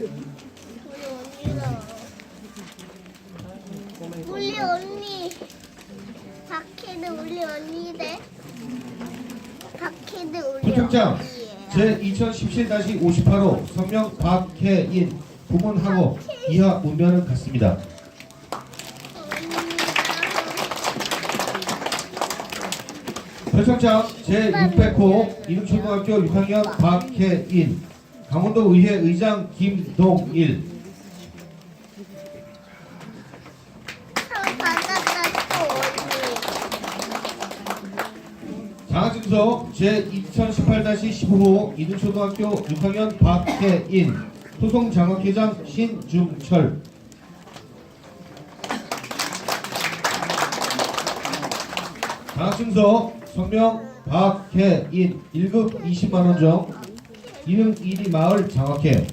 우리 언니다. 우리 언니. 박혜도 우리 언니래. 박혜도 우리 부총장 언니예요. 제 2017-58호 성명 박혜인 부문하고 이하 문면은 같습니다. 표창장 제600호 이릉초등학교 6학년 박혜인 강원도의회 의장 김동일. 장학증서 제2018-15호 이등초등학교 6학년 박혜인. 소송장학회장 신중철. 장학증서 성명 박혜인. 1급 20만원 정 이능 1위 마을 장학회